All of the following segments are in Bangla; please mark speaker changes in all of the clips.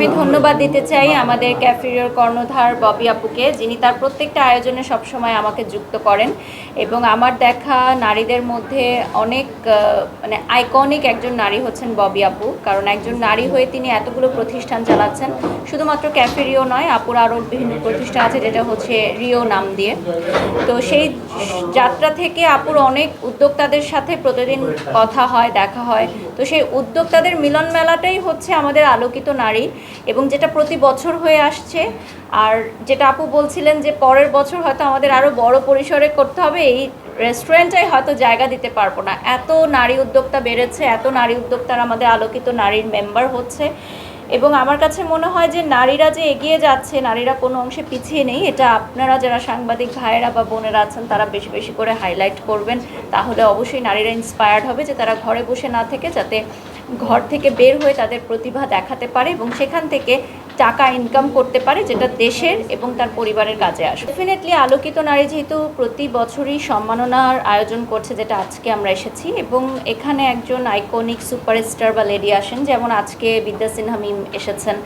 Speaker 1: প্রথমেই ধন্যবাদ দিতে চাই আমাদের ক্যাফেরিয়ার কর্ণধার ববি আপুকে, যিনি তার প্রত্যেকটা আয়োজনে সবসময় আমাকে যুক্ত করেন এবং আমার দেখা নারীদের মধ্যে অনেক মানে আইকনিক একজন নারী হচ্ছেন ববি আপু। কারণ একজন নারী হয়ে তিনি এতগুলো প্রতিষ্ঠান চালাচ্ছেন, শুধুমাত্র ক্যাফেরিও নয়, আপুর আরও বিভিন্ন প্রতিষ্ঠান আছে, যেটা হচ্ছে রিও নাম দিয়ে। তো সেই যাত্রা থেকে আপুর অনেক উদ্যোক্তাদের সাথে প্রতিদিন কথা হয়, দেখা হয়। তো সেই উদ্যোক্তাদের মিলন মেলাটাই হচ্ছে আমাদের আলোকিত নারী। এবং যেটা প্রতি বছর হয়ে আসছে, আর যেটা আপু বলছিলেন যে পরের বছর হয়তো আমাদের আরও বড় পরিসরে করতে হবে, এই রেস্টুরেন্টটাই হয়তো জায়গা দিতে পারব না। এত নারী উদ্যোক্তা বেড়েছে, এত নারী উদ্যোক্তার আমাদের আলোকিত নারীর মেম্বার হচ্ছে। এবং আমার কাছে মনে হয় যে নারীরা যে এগিয়ে যাচ্ছে, নারীরা কোনো অংশে পিছিয়ে নেই, এটা আপনারা যারা সাংবাদিক ভাইয়েরা বা বোনেরা আছেন, তারা বেশি বেশি করে হাইলাইট করবেন। তাহলে অবশ্যই নারীরা ইন্সপায়ার্ড হবে যে তারা ঘরে বসে না থেকে যাতে ঘর থেকে বের হয়ে তাদের প্রতিভা দেখাতে পারে এবং সেখান থেকে টাকা ইনকাম করতে পারে, যেটা দেশের এবং তার পরিবারের কাজে আসে ডেফিনেটলি আলোকিত নারী যেহেতু প্রতি বছরই সম্মাননার আয়োজন করছে, যেটা আজকে আমরা এসেছি, এবং এখানে একজন আইকনিক সুপারস্টার বা লেডি আসেন, যেমন আজকে বিদ্যা সিনহা মিম এসেছেন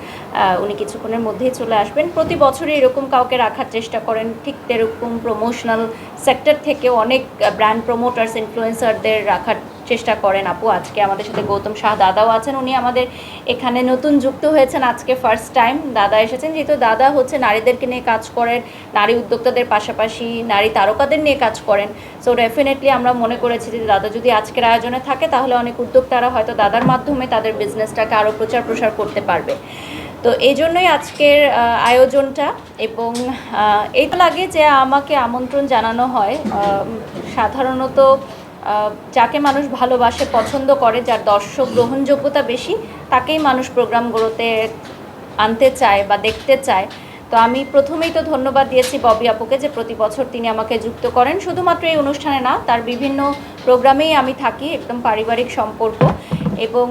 Speaker 1: উনি কিছুক্ষণের মধ্যেই চলে আসবেন। প্রতি বছরই এরকম কাউকে রাখার চেষ্টা করেন, ঠিক এরকম প্রমোশনাল সেক্টর থেকে অনেক ব্র্যান্ড প্রমোটার্স ইনফ্লুয়েন্সারদের রাখার চেষ্টা করেন আপু। আজকে আমাদের সাথে গৌতম শাহ দাদাও আছেন। উনি আমাদের এখানে নতুন যুক্ত হয়েছেন আজকে ফার্স্ট টাইম দাদা এসেছেন, যেহেতু দাদা হচ্ছে নারীদেরকে নিয়ে কাজ করেন, নারী উদ্যোক্তাদের পাশাপাশি নারী তারকাদের নিয়ে কাজ করেন। সো ডেফিনেটলি আমরা মনে করেছি যে দাদা যদি আজকের আয়োজনে থাকে, তাহলে অনেক উদ্যোক্তারা হয়তো দাদার মাধ্যমে তাদের বিজনেসটাকে আরও প্রচার প্রসার করতে পারবে। তো এই জন্যই আজকের আয়োজনটা এবং এই তো লাগে যে আমাকে আমন্ত্রণ জানানো হয়। সাধারণত যাকে মানুষ ভালোবাসে, পছন্দ করে, যার দর্শক গ্রহণযোগ্যতা বেশি, তাকেই মানুষ প্রোগ্রামগুলোতে আনতে চায় বা দেখতে চায়। তো আমি প্রথমেই তো ধন্যবাদ দিয়েছি ববি আপুকে যে প্রতি বছর তিনি আমাকে যুক্ত করেন। শুধুমাত্র এই অনুষ্ঠানে না, তার বিভিন্ন প্রোগ্রামেই আমি থাকি, একদম পারিবারিক সম্পর্ক। এবং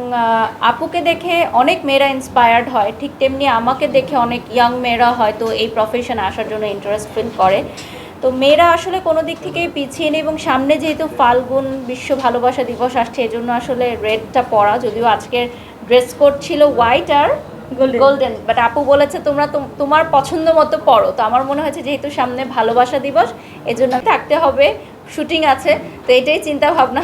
Speaker 1: আপুকে দেখে অনেক মেয়েরা ইন্সপায়ার্ড হয়। ঠিক তেমনি আমাকে দেখে অনেক ইয়াং মেয়েরা হয়তো এই প্রফেশনে আসার জন্য ইন্টারেস্ট ফিল করে। তো মেয়েরা আসলে কোনো দিক থেকেই পিছিয়ে নেই এবং সামনে যেহেতু ফাল্গুন বিশ্ব ভালোবাসা দিবস আসছে এজন্য আসলে রেডটা পরা। যদিও আজকের ড্রেস কোড ছিল হোয়াইট আর গোল্ডেন বাট আপু বলেছে তোমরা তোমার পছন্দ মতো পড়ো তো আমার মনে হয়েছে যেহেতু সামনে ভালোবাসা দিবস এজন্য থাকতে হবে শুটিং আছে তো এটাই চিন্তা ভাবনা